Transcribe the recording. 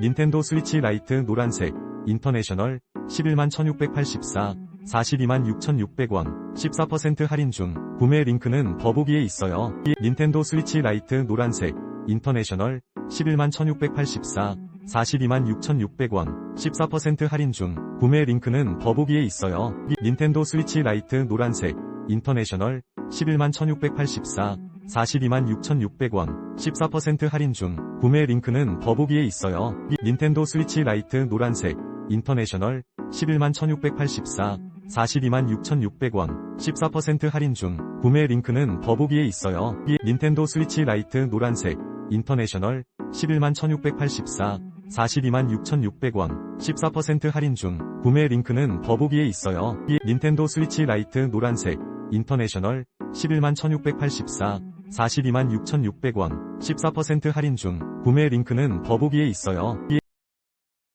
닌텐도 스위치 라이트 노란색 인터내셔널 11만 1684 42만 6600원 14% 할인 중 구매 링크는 더보기에 있어요. 이 닌텐도 스위치 라이트 노란색 인터내셔널 11만 1684 42만 6600원 14% 할인 중 구매 링크는 더보기에 있어요. 이 닌텐도 스위치 라이트 노란색 인터내셔널 11만 1684 42만 6600원 14% 할인 중 구매 링크는 더보기에 있어요. 이 닌텐도 스위치 라이트 노란색 인터내셔널 11만 1684 42만 6600원 14% 할인 중 구매 링크는 더보기에 있어요. 이 닌텐도 스위치 라이트 노란색 인터내셔널 11만 1684 42만 6600원 14% 할인 중 구매 링크는 더보기에 있어요. 이 닌텐도 스위치 라이트 노란색 인터내셔널 11만 1684 42만 6600원 14% 할인 중 구매 링크는 더보기에 있어요. 이